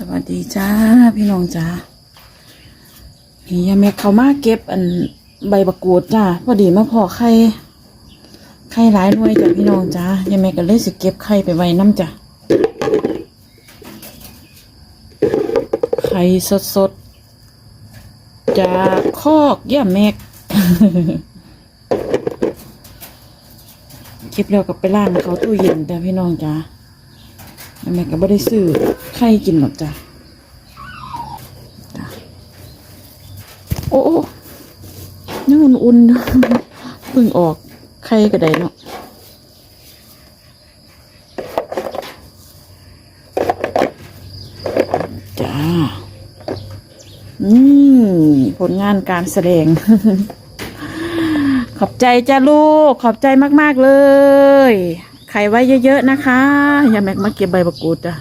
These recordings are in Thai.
สวัสดีจ้าพี่น้องจ้านี่ยาแม่เขามาเก็บอันใบบักกูดจ้าพอดีมาพอไข่ไข่หลายหน่วยจ้ะพี่น้องจ้ายาแม่ก็เลยสิเก็บไข่ไปไว้น้ำจ้ะไข่สดสดจากคอกย่าแม่เก็บแล้วก็ไปล้างเขาตู้เย็นแต่พี่น้องจ้า แม่ก็ไม่ได้ซื้อไข่กินหรอกจ้ะโอ้โอ้ยังอุ่นๆอยู่เพิ่งออกไข่ก็ได้เนาะจ้า อืม ผลงานการแสดง ขอบใจจ้าลูก ขอบใจมาก ๆ เลย ไข่ไว้เยอะๆนะคะ อย่าแม็กมาเก็บใบบักกูดจ้ะ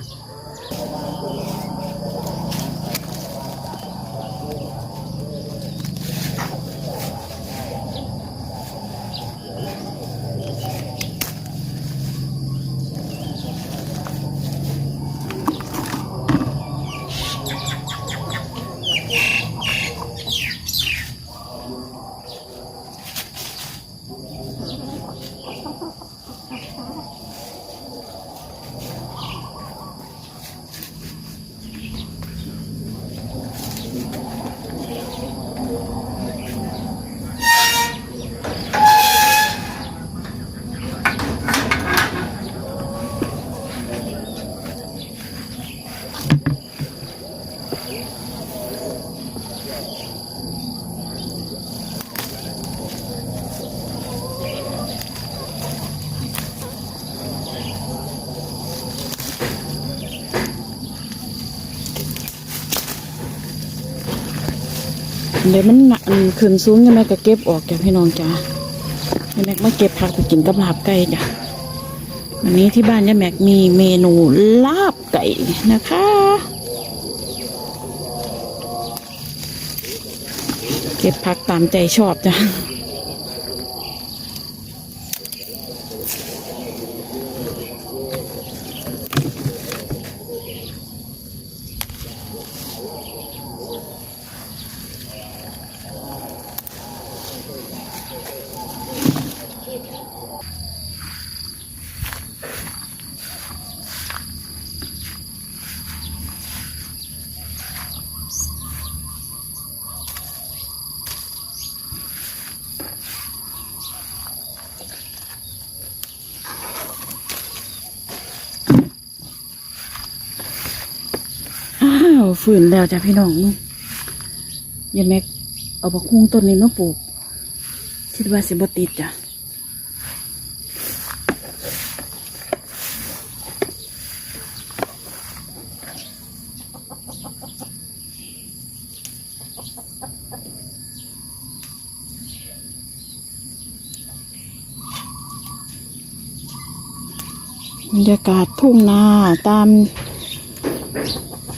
เดี๋ยวมันหนักขึ้นสูงยังไงก็เก็บออกจ้ะพี่น้องจ้ะยายแม็กมาเก็บผักไปกินกับลาบไก่จ้ะวันนี้ที่บ้านยายแม็กมีเมนูลาบไก่นะคะเก็บผักตามใจชอบจ้ะ ฝืนแล้วจ้ะพี่น้องมึงยายแม็กเอาบักคุ้งต้นนี้มาปลูก คิดว่าสิบติดจ้ะบรรยากาศทุ่งนาตาม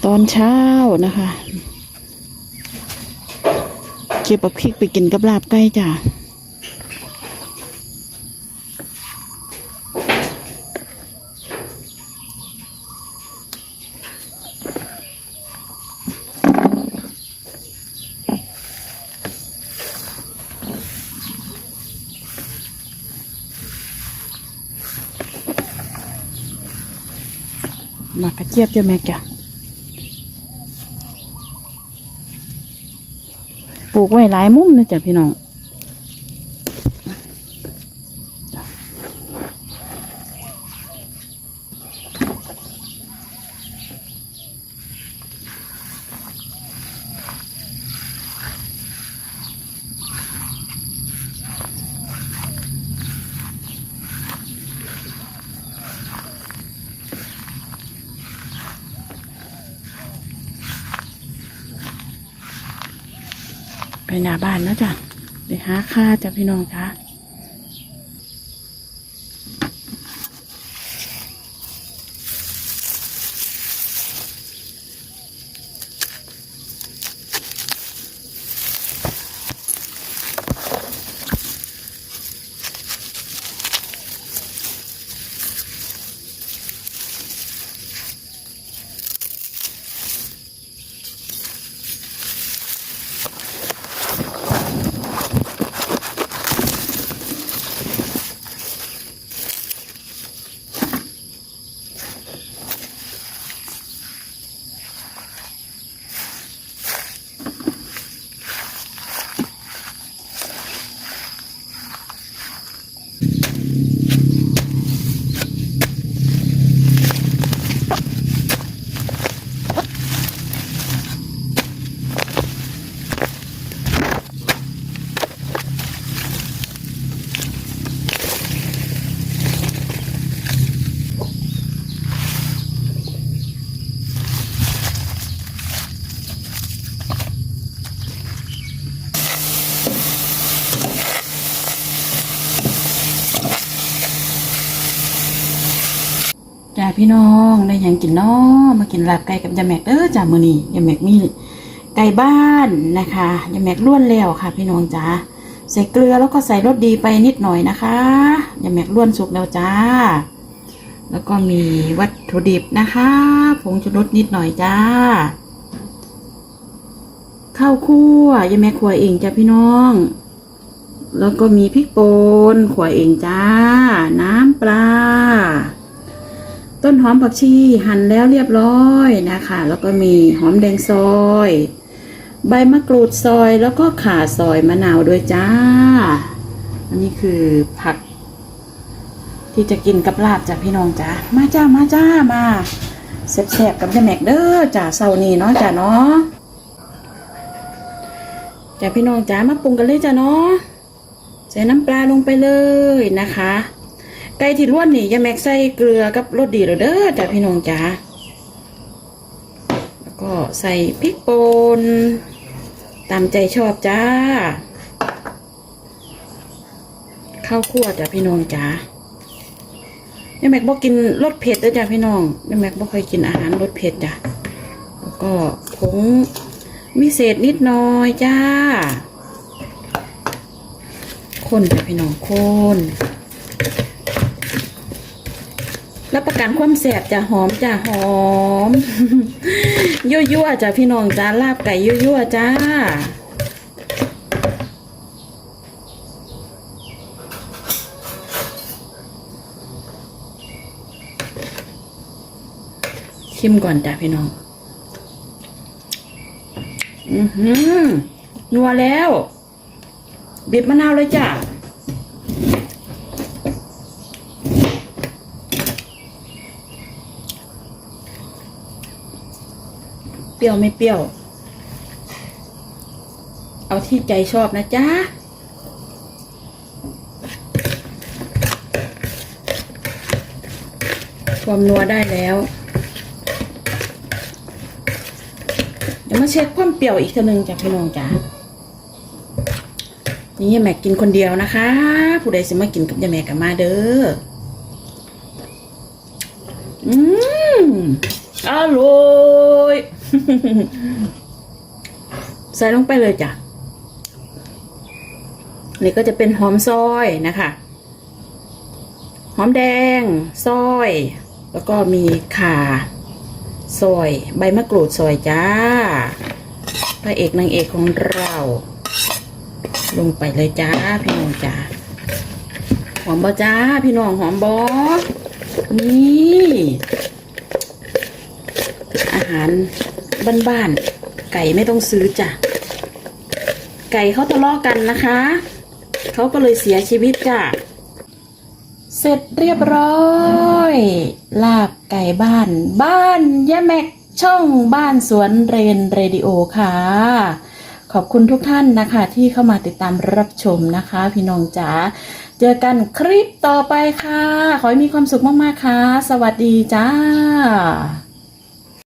ตอนเช้านะคะ เก็บบักพริกไปกินกับลาบไก่จ้ะมักกระเจี๊ยบจ้ะแม่จ้ะ ลูกไว้หลายมุมนะจ๊ะพี่น้อง ไปหน้าบ้านนะจ๊ะไปหาค่าจ้ะพี่น้องจ้ะ พี่น้องได้ยังกินนาะมากินลาบไก่กับยาแม็กเด้อจ้ามื้อนี้ยาแม็กมีไก่บ้านนะคะยาแม็กล้วนแล้วค่ะ พี่น้องจ้าใส่เกลือแล้วก็ใส่รสดีไปนิดหน่อยนะคะยาแม็กล้วนสุกแล้วจ้า แล้วก็มีวัตถุดิบนะคะผงชูรสนิดหน่อยจ้าข้าวคั่วยาแม่ครัวเองจ้ะพี่น้องแล้วก็มีพริกป่นขวเองจ้า น้ำปลา ต้นหอมผักชีหั่นแล้วเรียบร้อยนะคะ แล้วก็มีหอมแดงซอย ใบมะกรูดซอยแล้วก็ข่าซอยมะนาวด้วยจ้า อันนี้คือผัก ที่จะกินกับลาบจ้ะพี่น้องจ้ามาจ้ามาจ้ามาแซ่บๆกับยาแมกเด้อจ้าเซานี่เนาะจ้าเนาะจ้าพี่น้องจ้ามาปรุงกันเลยจ้าเนาะใส่น้ำปลาลงไปเลยนะคะ ไก่ที่ล้วนนี่ยาแม็กใส่เกลือกับรสดีแล้วเด้อจ้าพี่น้องจ้าแล้วก็ใส่พริกป่นตามใจชอบจ้า ข้าวคั่วจ้าพี่น้องจ้าแม่แม็กบอกกินรสเผ็ดด้วยจ้ะพี่น้องแม่แม็กบอกเคยกินอาหารรสเผ็ดจ้ะแล้วก็ผงวิเศษนิดน่อยจ้า คนจ้ะพี่น้องคน รับประกันความแสบจะหอมจะหอม ยั่วๆจ้ะพี่น้องจ้าลาบไก่ยั่วๆจ้าชิมก่อนจ้ะพี่น้อง อือหือนัวแล้วบีบมะนาวเลยจ้ะ เปรี้ยวไม่เปรี้ยว เอาที่ใจชอบนะจ๊ะความนัวได้แล้ว เดี๋ยวมาเช็คความเปรี้ยวอีกทีหนึ่งจ้ะพี่น้องจ้ะนี่แม็กกินคนเดียวนะคะ ผู้ใดสิมากินกับยายแม็กกับมาเด้อ อืมอร่อย ใส่ลงไปเลยจ้ะ นี่ก็จะเป็นหอมซอยนะคะ หอมแดง ซอย แล้วก็มีข่า ซอย ใบมะกรูดซอยจ้า พระเอกนางเอกของเรา ลงไปเลยจ้า พี่น้องจ้า หอมบอจ้า พี่น้องหอมบอนี่อาหาร บ้านๆไก่ไม่ต้องซื้อจ้ะ ไก่เขาทะเลาะกันนะคะ เขาก็เลยเสียชีวิตจ้ะ เสร็จเรียบร้อย ลาบไก่บ้าน บ้านยะแม็กช่องบ้านสวนเรนเรดิโอค่ะ ขอบคุณทุกท่านนะคะ ที่เข้ามาติดตามรับชมนะคะ พี่น้องจ๋าเจอกันคลิปต่อไปค่ะ ขอให้มีความสุขมาก ๆ ค่ะ สวัสดีจ้า